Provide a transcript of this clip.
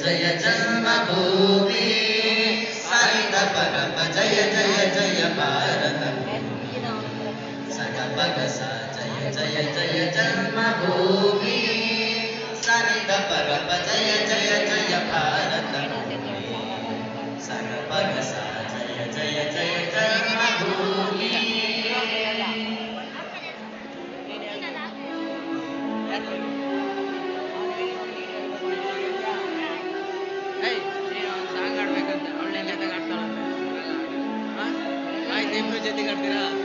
जय जन्मभूमि भो शत जय जय जय भारत सडपग स जय जय जय जन्मभूमि। ಆಯ್ತು